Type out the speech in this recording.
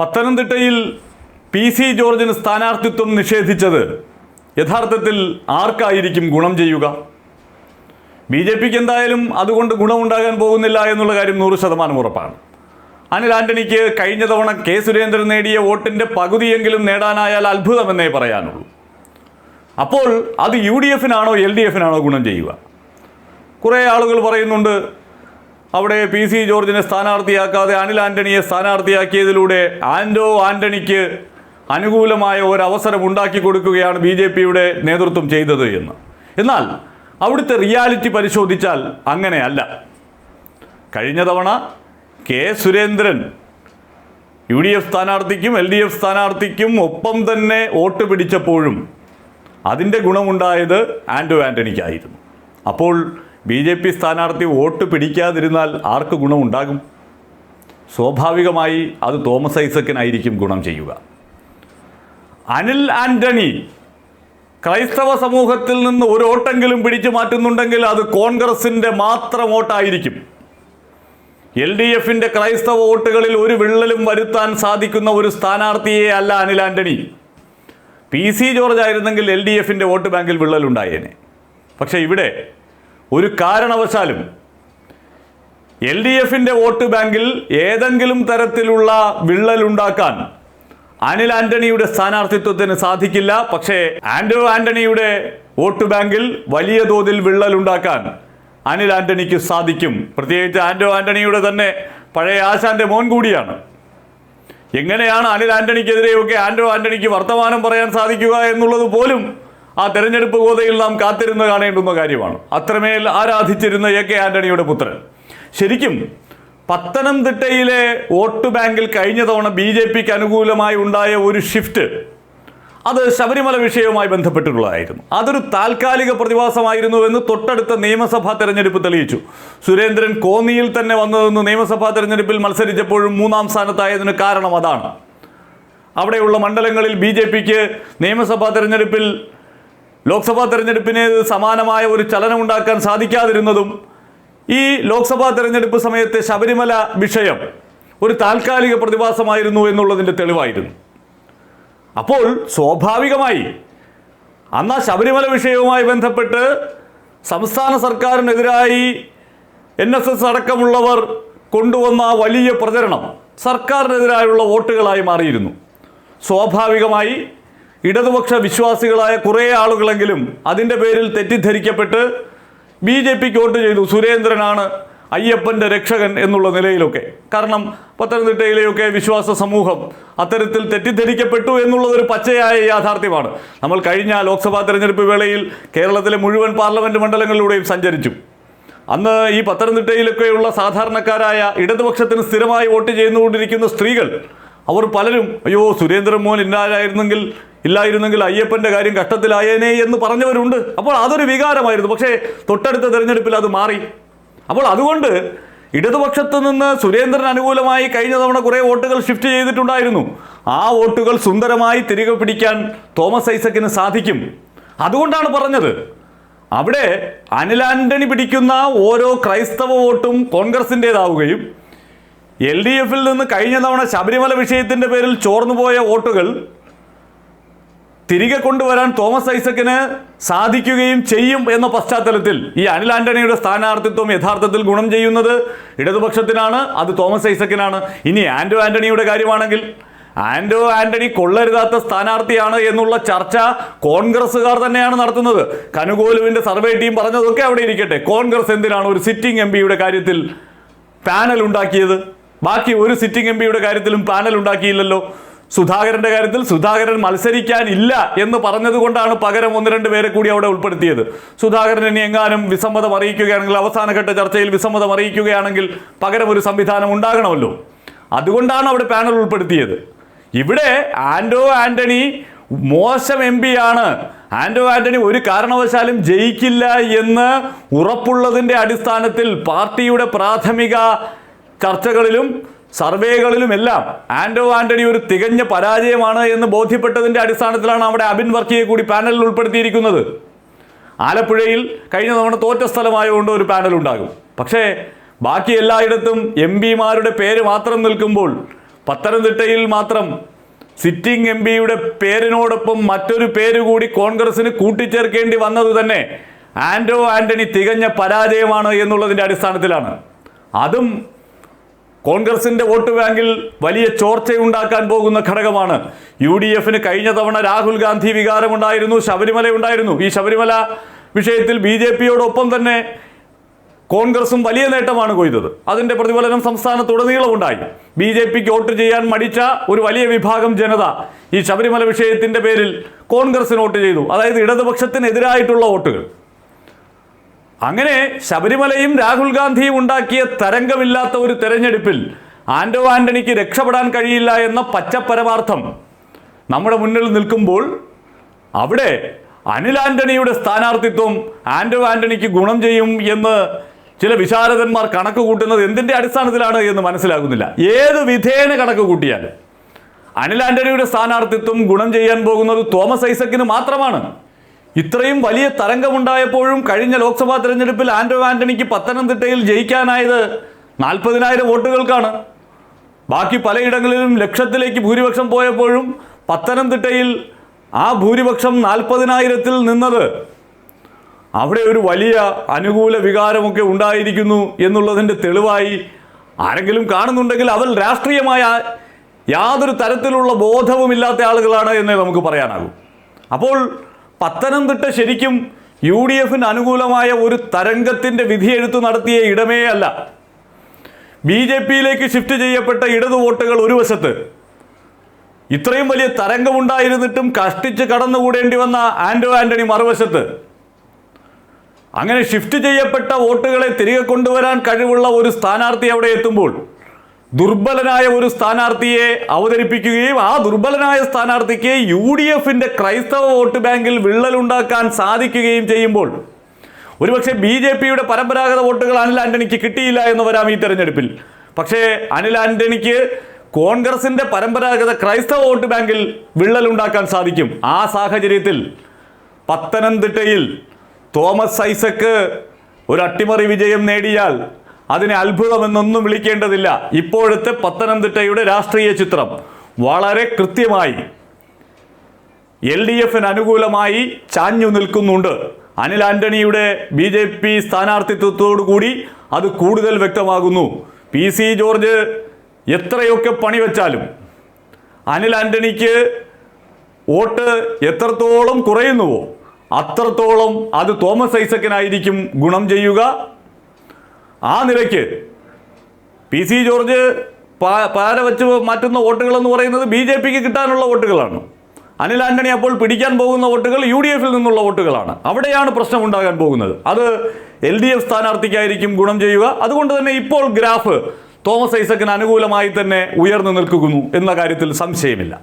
പത്തനംതിട്ടയിൽ P C ജോർജിന് സ്ഥാനാർത്ഥിത്വം നിഷേധിച്ചത് യഥാർത്ഥത്തിൽ ആർക്കായിരിക്കും ഗുണം ചെയ്യുക? ബി ജെ പിക്ക് എന്തായാലും അതുകൊണ്ട് ഗുണമുണ്ടാകാൻ പോകുന്നില്ല എന്നുള്ള കാര്യം നൂറ് ശതമാനം ഉറപ്പാണ്. അനിൽ ആന്റണിക്ക് കഴിഞ്ഞ തവണ കെ സുരേന്ദ്രൻ നേടിയ വോട്ടിന്റെ പകുതിയെങ്കിലും നേടാനായാൽ അത്ഭുതമെന്നേ പറയാനുള്ളൂ. അപ്പോൾ അത് യു ഡി എഫിനാണോ എൽ ഡി എഫിനാണോ ഗുണം ചെയ്യുക? കുറേ ആളുകൾ പറയുന്നുണ്ട് അവിടെ പി സി ജോർജിനെ സ്ഥാനാർത്ഥിയാക്കാതെ അനിൽ ആന്റണിയെ സ്ഥാനാർത്ഥിയാക്കിയതിലൂടെ ആൻഡോ ആന്റണിക്ക് അനുകൂലമായ ഒരു അവസരം ഉണ്ടാക്കി കൊടുക്കുകയാണ് ബി ജെ പിയുടെ നേതൃത്വം ചെയ്തത് എന്ന്. എന്നാൽ അവിടുത്തെ റിയാലിറ്റി പരിശോധിച്ചാൽ അങ്ങനെയല്ല. കഴിഞ്ഞ തവണ K Surendran U D F സ്ഥാനാർത്ഥിക്കും L D F സ്ഥാനാർത്ഥിക്കും ഒപ്പം തന്നെ വോട്ട് പിടിച്ചപ്പോഴും അതിന്റെ ഗുണമുണ്ടായത് ആൻഡോ ആന്റണിക്കായിരുന്നു അപ്പോൾ ബി ജെ പി സ്ഥാനാർത്ഥി വോട്ട് പിടിക്കാതിരുന്നാൽ ആർക്ക് ഗുണമുണ്ടാകും? സ്വാഭാവികമായി അത് തോമസ് ഐസക്കിനായിരിക്കും ഗുണം ചെയ്യുക. അനിൽ ആന്റണി ക്രൈസ്തവ സമൂഹത്തിൽ നിന്ന് ഒരു വോട്ടെങ്കിലും പിടിച്ചു മാറ്റുന്നുണ്ടെങ്കിൽ അത് കോൺഗ്രസിന്റെ മാത്രം വോട്ടായിരിക്കും. എൽ ഡി എഫിന്റെ ക്രൈസ്തവ വോട്ടുകളിൽ ഒരു വിള്ളലും വരുത്താൻ സാധിക്കുന്ന ഒരു സ്ഥാനാർത്ഥിയെ അല്ല Anil Antony P C George ആയിരുന്നെങ്കിൽ എൽ ഡി എഫിന്റെ വോട്ട് ബാങ്കിൽ വിള്ളലുണ്ടായേനെ. പക്ഷേ ഇവിടെ ഒരു കാരണവശാലും എൽ ഡി എഫിന്റെ വോട്ട് ബാങ്കിൽ ഏതെങ്കിലും തരത്തിലുള്ള വിള്ളലുണ്ടാക്കാൻ അനിൽ ആന്റണിയുടെ സ്ഥാനാർത്ഥിത്വത്തിന് സാധിക്കില്ല. പക്ഷേ ആൻഡ്രോ ആന്റണിയുടെ വോട്ട് ബാങ്കിൽ വലിയ തോതിൽ വിള്ളലുണ്ടാക്കാൻ അനിൽ ആന്റണിക്ക് സാധിക്കും. പ്രത്യേകിച്ച് ആൻഡ്രോ ആന്റണിയുടെ തന്നെ പഴയ ആശാന്റെ മോൻ കൂടിയാണ്. എങ്ങനെയാണ് അനിൽ ആന്റണിക്കെതിരെയൊക്കെ ആൻഡ്രോ ആന്റണിക്ക് വർത്തമാനം പറയാൻ സാധിക്കുക എന്നുള്ളത് പോലും ആ തെരഞ്ഞെടുപ്പ് ഗോതയിൽ നാം കാത്തിരുന്ന് കാണേണ്ടുന്ന കാര്യമാണ്. അത്രമേൽ ആരാധിച്ചിരുന്ന എ കെ ആന്റണിയുടെ പുത്രൻ. ശരിക്കും പത്തനംതിട്ടയിലെ വോട്ട് ബാങ്കിൽ കഴിഞ്ഞ തവണ ബി ജെ പിക്ക് അനുകൂലമായി ഉണ്ടായ ഒരു ഷിഫ്റ്റ് അത് ശബരിമല വിഷയവുമായി ബന്ധപ്പെട്ടിട്ടുള്ളതായിരുന്നു. അതൊരു താൽക്കാലിക പ്രതിഭാസമായിരുന്നു എന്ന് തൊട്ടടുത്ത നിയമസഭാ തെരഞ്ഞെടുപ്പ് തെളിയിച്ചു. സുരേന്ദ്രൻ കോന്നിയിൽ തന്നെ വന്നതെന്ന് നിയമസഭാ തെരഞ്ഞെടുപ്പിൽ മത്സരിച്ചപ്പോഴും മൂന്നാം സ്ഥാനത്തായതിന് കാരണം അതാണ്. അവിടെയുള്ള മണ്ഡലങ്ങളിൽ ബി നിയമസഭാ തെരഞ്ഞെടുപ്പിൽ ലോക്സഭാ തെരഞ്ഞെടുപ്പിന് സമാനമായ ഒരു ചലനം ഉണ്ടാക്കാൻ സാധിക്കാതിരുന്നതും ഈ ലോക്സഭാ തെരഞ്ഞെടുപ്പ് സമയത്തെ ശബരിമല വിഷയം ഒരു താൽക്കാലിക പ്രതിഭാസമായിരുന്നു എന്നുള്ളതിന്റെ തെളിവായിരുന്നു. അപ്പോൾ സ്വാഭാവികമായി അന്ന് ശബരിമല വിഷയവുമായി ബന്ധപ്പെട്ട് സംസ്ഥാന സർക്കാരിനെതിരായി എൻ എസ് എസ് അടക്കമുള്ളവർ കൊണ്ടുവന്ന വലിയ പ്രചരണം സർക്കാരിനെതിരായുള്ള വോട്ടുകളായി മാറിയിരുന്നു. സ്വാഭാവികമായി ഇടതുപക്ഷ വിശ്വാസികളായ കുറേ ആളുകളെങ്കിലും അതിന്റെ പേരിൽ തെറ്റിദ്ധരിക്കപ്പെട്ട് ബി ജെ പിക്ക് വോട്ട് ചെയ്തു. സുരേന്ദ്രനാണ് അയ്യപ്പന്റെ രക്ഷകൻ എന്നുള്ള നിലയിലൊക്കെ. കാരണം പത്തനംതിട്ടയിലെയൊക്കെ വിശ്വാസ സമൂഹം അത്തരത്തിൽ തെറ്റിദ്ധരിക്കപ്പെട്ടു എന്നുള്ളതൊരു പച്ചയായ യാഥാർത്ഥ്യമാണ്. നമ്മൾ കഴിഞ്ഞ ലോക്സഭാ തെരഞ്ഞെടുപ്പ് വേളയിൽ കേരളത്തിലെ മുഴുവൻ പാർലമെന്റ് മണ്ഡലങ്ങളിലൂടെയും സഞ്ചരിച്ചു. അന്ന് ഈ പത്തനംതിട്ടയിലൊക്കെയുള്ള സാധാരണക്കാരായ ഇടതുപക്ഷത്തിന് സ്ഥിരമായി വോട്ട് ചെയ്തുകൊണ്ടിരിക്കുന്ന സ്ത്രീകൾ അവർ പലരും അയ്യോ സുരേന്ദ്രൻ മോൻ ഇല്ലായിരുന്നെങ്കിൽ ഇല്ലായിരുന്നെങ്കിൽ അയ്യപ്പന്റെ കാര്യം കഷ്ടത്തിലായേനെ എന്ന് പറഞ്ഞവരുണ്ട്. അപ്പോൾ അതൊരു വികാരമായിരുന്നു. പക്ഷേ തൊട്ടടുത്ത തിരഞ്ഞെടുപ്പിൽ അത് മാറി. അപ്പോൾ അതുകൊണ്ട് ഇടതുപക്ഷത്ത് നിന്ന് സുരേന്ദ്രൻ അനുകൂലമായി കഴിഞ്ഞ തവണ കുറേ വോട്ടുകൾ ഷിഫ്റ്റ് ചെയ്തിട്ടുണ്ടായിരുന്നു. ആ വോട്ടുകൾ സുന്ദരമായി തിരികെ പിടിക്കാൻ തോമസ് ഐസക്കിന് സാധിക്കും. അതുകൊണ്ടാണ് പറഞ്ഞത് അവിടെ അനിൽ പിടിക്കുന്ന ഓരോ ക്രൈസ്തവ വോട്ടും കോൺഗ്രസിന്റെതാവുകയും എൽ ഡി എഫിൽ നിന്ന് കഴിഞ്ഞ തവണ ശബരിമല വിഷയത്തിന്റെ പേരിൽ ചോർന്നുപോയ വോട്ടുകൾ തിരികെ കൊണ്ടുവരാൻ തോമസ് ഐസക്കിന് സാധിക്കുകയും ചെയ്യും എന്ന പശ്ചാത്തലത്തിൽ ഈ അനിൽ ആന്റണിയുടെ സ്ഥാനാർത്ഥിത്വം യഥാർത്ഥത്തിൽ ഗുണം ചെയ്യുന്നത് ഇടതുപക്ഷത്തിനാണ് അത് തോമസ് ഐസക്കിനാണ്. ഇനി ആൻഡോ ആന്റണിയുടെ കാര്യമാണെങ്കിൽ ആൻഡോ ആന്റണി കൊള്ളരുതാത്ത സ്ഥാനാർത്ഥിയാണ് എന്നുള്ള ചർച്ച കോൺഗ്രസ്സുകാർ തന്നെയാണ് നടത്തുന്നത്. കനുകോലുവിന്റെ സർവേ ടീം പറഞ്ഞതൊക്കെ അവിടെ ഇരിക്കട്ടെ. കോൺഗ്രസ് എന്തിനാണ് ഒരു സിറ്റിംഗ് എം കാര്യത്തിൽ പാനൽ ഉണ്ടാക്കിയത്? ബാക്കി ഒരു സിറ്റിംഗ് എം പിയുടെ കാര്യത്തിലും പാനൽ ഉണ്ടാക്കിയില്ലല്ലോ. സുധാകരന്റെ കാര്യത്തിൽ സുധാകരൻ മത്സരിക്കാനില്ല എന്ന് പറഞ്ഞതുകൊണ്ടാണ് പകരം ഒന്ന് രണ്ട് പേരെ കൂടി അവിടെ ഉൾപ്പെടുത്തിയത്. സുധാകരൻ ഇനി എങ്ങാനും വിസമ്മതം അറിയിക്കുകയാണെങ്കിൽ അവസാനഘട്ട ചർച്ചയിൽ വിസമ്മതം അറിയിക്കുകയാണെങ്കിൽ പകരം ഒരു സംവിധാനം ഉണ്ടാകണമല്ലോ. അതുകൊണ്ടാണ് അവിടെ പാനൽ ഉൾപ്പെടുത്തിയത്. ഇവിടെ ആൻഡോ ആന്റണി മോശം എം ആണ്. ആൻഡോ ആന്റണി ഒരു കാരണവശാലും ജയിക്കില്ല എന്ന് ഉറപ്പുള്ളതിന്റെ അടിസ്ഥാനത്തിൽ പാർട്ടിയുടെ പ്രാഥമിക ചർച്ചകളിലും സർവേകളിലും എല്ലാം ആൻഡോ ആന്റണി ഒരു തികഞ്ഞ പരാജയമാണ് എന്ന് ബോധ്യപ്പെട്ടതിന്റെ അടിസ്ഥാനത്തിലാണ് അവിടെ അബിൻ വർക്കിയെ കൂടി പാനലിൽ ഉൾപ്പെടുത്തിയിരിക്കുന്നത്. ആലപ്പുഴയിൽ കഴിഞ്ഞ തവണ തോറ്റ സ്ഥലമായതുകൊണ്ട് ഒരു പാനൽ ഉണ്ടാകും. പക്ഷേ ബാക്കി എല്ലായിടത്തും എം പിമാരുടെ പേര് മാത്രം നിൽക്കുമ്പോൾ പത്തനംതിട്ടയിൽ മാത്രം സിറ്റിംഗ് എം പിയുടെ പേരിനോടൊപ്പം മറ്റൊരു പേര് കൂടി കോൺഗ്രസിന് കൂട്ടിച്ചേർക്കേണ്ടി വന്നത് തന്നെ ആന്റോ ആന്റണി തികഞ്ഞ പരാജയമാണ് എന്നുള്ളതിന്റെ അടിസ്ഥാനത്തിലാണ്. അതും കോൺഗ്രസിന്റെ വോട്ട് ബാങ്കിൽ വലിയ ചോർച്ചയുണ്ടാക്കാൻ പോകുന്ന ഘടകമാണ്. യു ഡി എഫിന് കഴിഞ്ഞ തവണ രാഹുൽ ഗാന്ധി വികാരമുണ്ടായിരുന്നു ശബരിമല ഉണ്ടായിരുന്നു. ഈ ശബരിമല വിഷയത്തിൽ ബി ജെ പിയോടൊപ്പം തന്നെ കോൺഗ്രസും വലിയ നേട്ടമാണ് കൊയ്തത്. അതിന്റെ പ്രതിഫലനം സംസ്ഥാനത്തുടനീളമുണ്ടായി. ബി ജെ പിക്ക് വോട്ട് ചെയ്യാൻ മടിച്ച ഒരു വലിയ വിഭാഗം ജനത ഈ ശബരിമല വിഷയത്തിന്റെ പേരിൽ കോൺഗ്രസിന് വോട്ട് ചെയ്തു. അതായത് ഇടതുപക്ഷത്തിനെതിരായിട്ടുള്ള വോട്ടുകൾ. അങ്ങനെ ശബരിമലയും രാഹുൽ ഗാന്ധിയും ഉണ്ടാക്കിയ തരംഗമില്ലാത്ത ഒരു തെരഞ്ഞെടുപ്പിൽ ആന്റോ ആന്റണിക്ക് രക്ഷപ്പെടാൻ കഴിയില്ല എന്ന പച്ചപ്പരമാർത്ഥം നമ്മുടെ മുന്നിൽ നിൽക്കുമ്പോൾ അവിടെ അനിൽ ആന്റണിയുടെ സ്ഥാനാർത്ഥിത്വം ആന്റോ ആന്റണിക്ക് ഗുണം ചെയ്യും എന്ന് ചില വിശാരദന്മാർ കണക്ക് കൂട്ടുന്നത് എന്തിന്റെ അടിസ്ഥാനത്തിലാണ് എന്ന് മനസ്സിലാകുന്നില്ല. ഏത് വിധേന കണക്ക് കൂട്ടിയാലും അനിൽ ആന്റണിയുടെ സ്ഥാനാർത്ഥിത്വം ഗുണം ചെയ്യാൻ പോകുന്നത് തോമസ് ഐസക്കിന് മാത്രമാണ്. ഇത്രയും വലിയ തരംഗമുണ്ടായപ്പോഴും കഴിഞ്ഞ ലോക്സഭാ തെരഞ്ഞെടുപ്പിൽ ആൻഡ്രോ ആന്റണിക്ക് പത്തനംതിട്ടയിൽ ജയിക്കാനായത് നാൽപ്പതിനായിരം വോട്ടുകൾക്കാണ്. ബാക്കി പലയിടങ്ങളിലും ലക്ഷത്തിലേക്ക് ഭൂരിപക്ഷം പോയപ്പോഴും പത്തനംതിട്ടയിൽ ആ ഭൂരിപക്ഷം നാൽപ്പതിനായിരത്തിൽ നിന്നത്. അവിടെ ഒരു വലിയ അനുകൂല വികാരമൊക്കെ ഉണ്ടായിരിക്കുന്നു എന്നുള്ളതിന്റെ തെളിവായി ആരെങ്കിലും കാണുന്നുണ്ടെങ്കിൽ അവർ രാഷ്ട്രീയമായ യാതൊരു തരത്തിലുള്ള ബോധവുമില്ലാത്ത ആളുകളാണ് എന്നേ നമുക്ക് പറയാനാകും. അപ്പോൾ പത്തനംതിട്ട ശരിക്കും യു ഡി എഫിന് അനുകൂലമായ ഒരു തരംഗത്തിന്റെ വിധിയെഴുത്ത് നടത്തിയ ഇടമേ അല്ല. ബി ജെ പിയിലേക്ക് ഷിഫ്റ്റ് ചെയ്യപ്പെട്ട ഇടതു വോട്ടുകൾ ഒരു വശത്ത്. ഇത്രയും വലിയ തരംഗമുണ്ടായിരുന്നിട്ടും കഷ്ടിച്ച് കടന്നുകൂടേണ്ടി വന്ന ആൻഡോ ആന്റണി മറുവശത്ത്. അങ്ങനെ ഷിഫ്റ്റ് ചെയ്യപ്പെട്ട വോട്ടുകളെ തിരികെ കൊണ്ടുവരാൻ കഴിവുള്ള ഒരു സ്ഥാനാർത്ഥി അവിടെ എത്തുമ്പോൾ ദുർബലനായ ഒരു സ്ഥാനാർത്ഥിയെ അവതരിപ്പിക്കുകയും ആ ദുർബലനായ സ്ഥാനാർത്ഥിക്ക് യു ഡി എഫിന്റെ ക്രൈസ്തവ വോട്ട് ബാങ്കിൽ വിള്ളലുണ്ടാക്കാൻ സാധിക്കുകയും ചെയ്യുമ്പോൾ ഒരുപക്ഷെ ബി ജെ പിയുടെ പരമ്പരാഗത വോട്ടുകൾ അനിൽ ആന്റണിക്ക് കിട്ടിയില്ല എന്ന് വരാം ഈ തെരഞ്ഞെടുപ്പിൽ. പക്ഷേ അനിൽ ആന്റണിക്ക് കോൺഗ്രസിന്റെ പരമ്പരാഗത ക്രൈസ്തവ വോട്ട് ബാങ്കിൽ വിള്ളലുണ്ടാക്കാൻ സാധിക്കും. ആ സാഹചര്യത്തിൽ പത്തനംതിട്ടയിൽ തോമസ് ഐസക്ക് ഒരു അട്ടിമറി വിജയം നേടിയാൽ അതിനെ അത്ഭുതമെന്നൊന്നും വിളിക്കേണ്ടതില്ല. ഇപ്പോഴത്തെ പത്തനംതിട്ടയുടെ രാഷ്ട്രീയ ചിത്രം വളരെ കൃത്യമായി എൽ ഡി എഫിന് അനുകൂലമായി ചാഞ്ഞു നിൽക്കുന്നുണ്ട്. അനിൽ ആന്റണിയുടെ ബി ജെ പി സ്ഥാനാർത്ഥിത്വത്തോടു കൂടി അത് കൂടുതൽ വ്യക്തമാകുന്നു. പി സി ജോർജ് എത്രയൊക്കെ പണിവെച്ചാലും അനിൽ ആന്റണിക്ക് വോട്ട് എത്രത്തോളം കുറയുന്നുവോ അത്രത്തോളം അത് തോമസ് ഐസക്കിനായിരിക്കും ഗുണം ചെയ്യുക. ആ നിലയ്ക്ക് പി സി ജോർജ് പാര വെച്ച് മാറ്റുന്ന വോട്ടുകൾ എന്ന് പറയുന്നത് ബി ജെ പിക്ക് കിട്ടാനുള്ള വോട്ടുകളാണ്. അനിൽ ആന്റണി അപ്പോൾ പിടിക്കാൻ പോകുന്ന വോട്ടുകൾ യു ഡി എഫിൽ നിന്നുള്ള വോട്ടുകളാണ്. അവിടെയാണ് പ്രശ്നം ഉണ്ടാകാൻ പോകുന്നത്. അത് എൽ ഡി എഫ് സ്ഥാനാർത്ഥിക്കായിരിക്കും ഗുണം ചെയ്യുക. അതുകൊണ്ട് തന്നെ ഇപ്പോൾ ഗ്രാഫ് തോമസ് ഐസക്കിന് അനുകൂലമായി തന്നെ ഉയർന്നു നിൽക്കുന്നു എന്ന കാര്യത്തിൽ സംശയമില്ല.